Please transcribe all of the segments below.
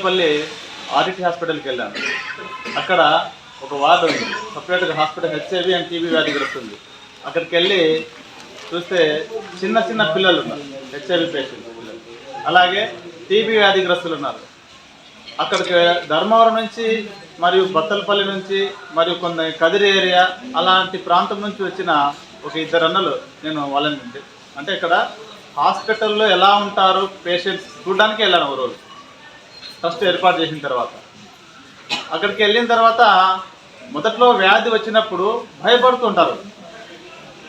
పల్లి ఆర్డిటి హాస్పిటల్కి వెళ్ళాను అక్కడ ఒక వార్డు ఉంది. సపరేట్గా హాస్పిటల్ హెచ్ఐవి అండ్ టీబీ వ్యాధిగ్రస్తు ఉంది అక్కడికి వెళ్ళి చూస్తే చిన్న చిన్న పిల్లలు ఉన్నారు. హెచ్ఐవి పేషెంట్ పిల్లలు. అలాగే టీబీ వ్యాధిగ్రస్తులు ఉన్నారు. అక్కడికి ధర్మవరం నుంచి మరియు బత్తలపల్లి నుంచి మరియు కొన్ని కదిరి ఏరియా అలాంటి ప్రాంతం నుంచి వచ్చిన ఒక ఇద్దరు అన్నలు నేను వాళ్ళని అంటే ఇక్కడ హాస్పిటల్లో ఎలా ఉంటారు పేషెంట్స్ చూడడానికి వెళ్ళాను ఒక రోజు. ఫస్ట్ ఏర్పాటు చేసిన తర్వాత. అక్కడికి వెళ్ళిన తర్వాత మొదట్లో వ్యాధి వచ్చినప్పుడు భయపడుతుంటారు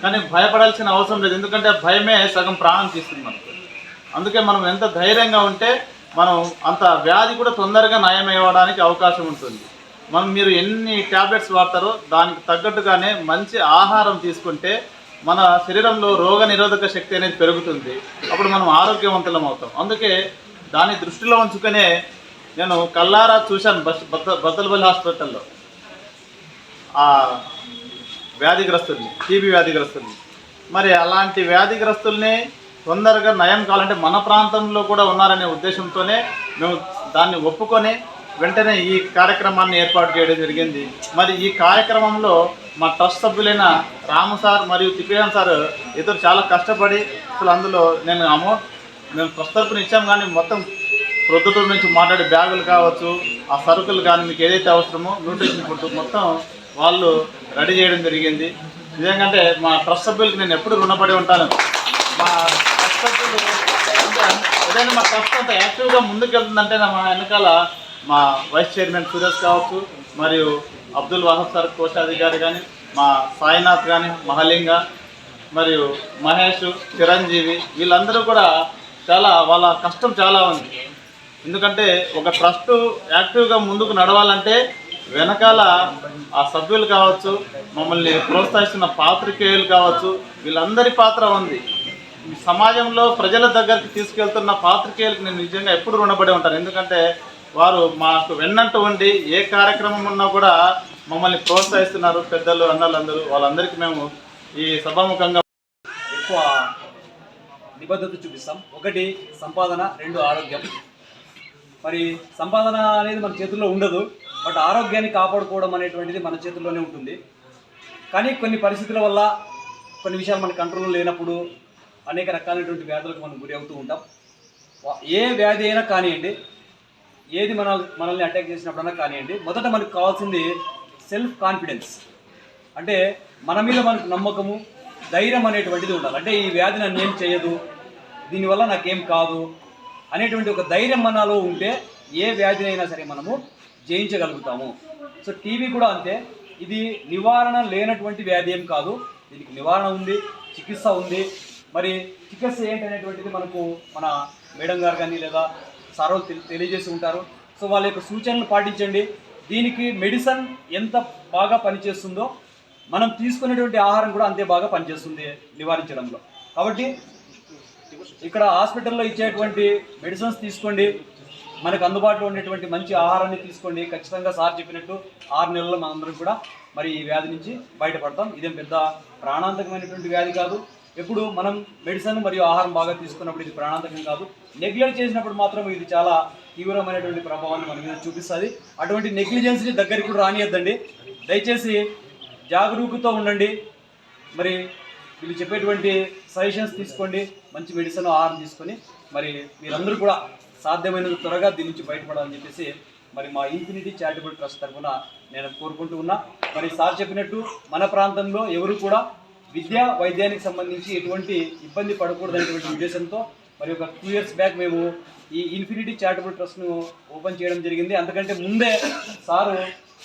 కానీ భయపడాల్సిన అవసరం లేదు. ఎందుకంటే భయమే సగం ప్రాణం తీస్తుంది మనకు. అందుకే మనం ఎంత ధైర్యంగా ఉంటే మనం అంత వ్యాధి కూడా తొందరగా నయం అవకాశం ఉంటుంది. మనం మీరు ఎన్ని ట్యాబ్లెట్స్ వాడతారో దానికి తగ్గట్టుగానే మంచి ఆహారం తీసుకుంటే మన శరీరంలో రోగ నిరోధక శక్తి అనేది పెరుగుతుంది. అప్పుడు మనం ఆరోగ్యవంతులం అవుతాం. అందుకే దాన్ని దృష్టిలో ఉంచుకునే నేను కల్లారా చూశాను బస్ బద్ద బత్తలపల్లి హాస్పిటల్లో. ఆ వ్యాధిగ్రస్తుల్ని టీబీ వ్యాధిగ్రస్తుల్ని. మరి అలాంటి వ్యాధిగ్రస్తుల్ని తొందరగా నయం కావాలంటే మన ప్రాంతంలో కూడా ఉన్నారనే ఉద్దేశంతోనే మేము దాన్ని ఒప్పుకొని వెంటనే ఈ కార్యక్రమాన్ని ఏర్పాటు చేయడం జరిగింది. మరి ఈ కార్యక్రమంలో మా ట్రస్ట్ సభ్యులైన రాము సార్ మరియు తిప్పిరామ్ సార్ ఇద్దరు చాలా కష్టపడి అసలు అందులో నేను అమౌంట్ మేము ట్రస్ట్ తరపున ఇచ్చాం కానీ మొత్తం ప్రొద్దుటూరు నుంచి మాట్లాడే బ్యాగులు కావచ్చు ఆ సరుకులు కానీ మీకు ఏదైతే అవసరమో న్యూట్రిషన్ ఫుడ్ మొత్తం వాళ్ళు రెడీ చేయడం జరిగింది. నిజంగా మా ట్రస్ట్ సభ్యులకి నేను ఎప్పుడు రుణపడి ఉంటాను. మా ట్రస్ట్ సభ్యులు ఏదైనా మా ట్రస్ట్ అంత యాక్టివ్గా ముందుకెళ్తుందంటే మా వెనకాల మా వైస్ చైర్మన్ సురేష్ కావచ్చు మరియు అబ్దుల్ వాహబ్ సార్ కోశాధికారి కానీ మా సాయినాథ్ కానీ మహలింగ మరియు మహేష్ చిరంజీవి వీళ్ళందరూ కూడా చాలా వాళ్ళ కష్టం చాలా ఉంది. ఎందుకంటే ఒక ట్రస్ట్ యాక్టివ్గా ముందుకు నడవాలంటే వెనకాల ఆ సభ్యులు కావచ్చు మమ్మల్ని ప్రోత్సహిస్తున్న పాత్రికేయులు కావచ్చు వీళ్ళందరి పాత్ర ఉంది. సమాజంలో ప్రజల దగ్గరికి తీసుకెళ్తున్న పాత్రికేయులకు నేను నిజంగా ఎప్పుడు రుణపడి ఉంటాను. ఎందుకంటే వారు మాకు వెన్నంటూ ఉండి ఏ కార్యక్రమం ఉన్నా కూడా మమ్మల్ని ప్రోత్సహిస్తున్నారు పెద్దలు అన్నలందరూ. వాళ్ళందరికీ మేము ఈ సభాముఖంగా ఎక్కువ నిబద్ధత చూపిస్తాం. ఒకటి సంపాదన. రెండు ఆరోగ్యం. మరి సంపాదన అనేది మన చేతుల్లో ఉండదు బట్ ఆరోగ్యాన్ని కాపాడుకోవడం అనేటువంటిది మన చేతుల్లోనే ఉంటుంది. కానీ కొన్ని పరిస్థితుల వల్ల కొన్ని విషయాలు మన కంట్రోల్లో లేనప్పుడు అనేక రకాలైనటువంటి వ్యాధులకు మనం గురి అవుతూ ఉంటాం. ఏ వ్యాధి అయినా కానివ్వండి ఏది మన మనల్ని అటాక్ చేసినప్పుడైనా కానివ్వండి మొదట మనకు కావాల్సింది సెల్ఫ్ కాన్ఫిడెన్స్ అంటే మన మీద మనకు నమ్మకము ధైర్యం అనేటువంటిది ఉండాలి. అంటే ఈ వ్యాధి నన్ను ఏం చేయదు దీనివల్ల నాకేం కాదు అనేటువంటి ఒక ధైర్యం మనలో ఉంటే ఏ వ్యాధినైనా సరే మనము జయించగలుగుతాము. సో టీవీ కూడా అంతే. ఇది నివారణ లేనటువంటి వ్యాధి ఏం కాదు. దీనికి నివారణ ఉంది చికిత్స ఉంది. మరి చికిత్స ఏంటనేటువంటిది మనకు మన మేడం గారు కానీ లేదా సార్ వాళ్ళు తెలి- తెలియజేసి ఉంటారు. సో వాళ్ళ యొక్క సూచనలు పాటించండి. దీనికి మెడిసిన్ ఎంత బాగా పనిచేస్తుందో మనం తీసుకునేటువంటి ఆహారం కూడా అంతే బాగా పనిచేస్తుంది నివారించడంలో. కాబట్టి ఇక్కడ హాస్పిటల్లో ఇచ్చేటువంటి మెడిసిన్స్ తీసుకోండి. మనకు అందుబాటులో ఉండేటువంటి మంచి ఆహారాన్ని తీసుకోండి. ఖచ్చితంగా సార్ చెప్పినట్టు ఆరు నెలల్లో మనందరం కూడా మరి ఈ వ్యాధి నుంచి బయటపడతాం. ఇదేం పెద్ద ప్రాణాంతకమైనటువంటి వ్యాధి కాదు. ఎప్పుడు మనం మెడిసిన్ మరియు ఆహారం బాగా తీసుకున్నప్పుడు ఇది ప్రాణాంతకం కాదు. నెగ్లెక్ట్ చేసినప్పుడు మాత్రం ఇది చాలా తీవ్రమైనటువంటి ప్రభావాన్ని మన మీద చూపిస్తుంది. అటువంటి నెగ్లిజెన్స్ని దగ్గరికి కూడా రానియద్దండి. దయచేసి జాగరూకతో ఉండండి. మరి వీళ్ళు చెప్పేటువంటి సజెషన్స్ తీసుకోండి మంచి మెడిసిన్ ఆహారం తీసుకొని మరి మీరందరూ కూడా సాధ్యమైనంత త్వరగా దీని నుంచి బయటపడాలని చెప్పేసి మరి మా ఇన్ఫినిటీ చారిటబుల్ ట్రస్ట్ తరఫున నేను కోరుకుంటూ ఉన్నా. మరి సార్ చెప్పినట్టు మన ప్రాంతంలో ఎవరు కూడా విద్య వైద్యానికి సంబంధించి ఎటువంటి ఇబ్బంది పడకూడదనేటువంటి ఉద్దేశంతో మరి ఒక టూ ఇయర్స్ బ్యాక్ మేము ఈ ఇన్ఫినిటీ చారిటబుల్ ట్రస్ట్ను ఓపెన్ చేయడం జరిగింది. అందుకంటే ముందే సారు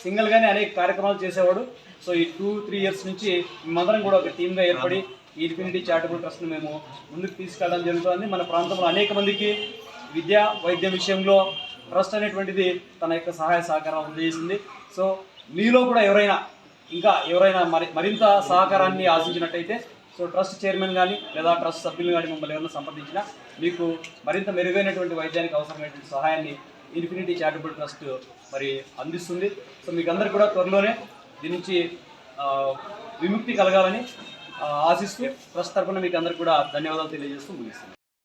సింగిల్గానే అనేక కార్యక్రమాలు చేసేవాడు. సో ఈ టూ త్రీ ఇయర్స్ నుంచి మేమందరం కూడా ఒక టీమ్గా ఏర్పడి ఇన్ఫినిటీ చారిటబుల్ ట్రస్ట్ను మేము ముందుకు తీసుకెళ్ళడం జరుగుతుంది. మన ప్రాంతంలో అనేక మందికి విద్య వైద్యం విషయంలో ట్రస్ట్ అనేటువంటిది తన యొక్క సహాయ సహకారం అందజేసింది. సో మీలో కూడా ఎవరైనా ఇంకా ఎవరైనా మరి మరింత సహకారాన్ని ఆశించినట్టయితే సో ట్రస్ట్ చైర్మన్ కానీ లేదా ట్రస్ట్ సభ్యులు కానీ మమ్మల్ని ఎవరైనా సంప్రదించినా మీకు మరింత మెరుగైనటువంటి వైద్యానికి అవసరమైనటువంటి సహాయాన్ని ఇన్ఫినిటీ చారిటబుల్ ట్రస్ట్ మరి అందిస్తుంది. సో మీకు అందరు కూడా త్వరలోనే దీని నుంచి విముక్తి కలగాలని ఆశిస్తూ ట్రస్ట్ తరఫున మీకు అందరికి కూడా ధన్యవాదాలు తెలియజేస్తూ ముగిస్తున్నాను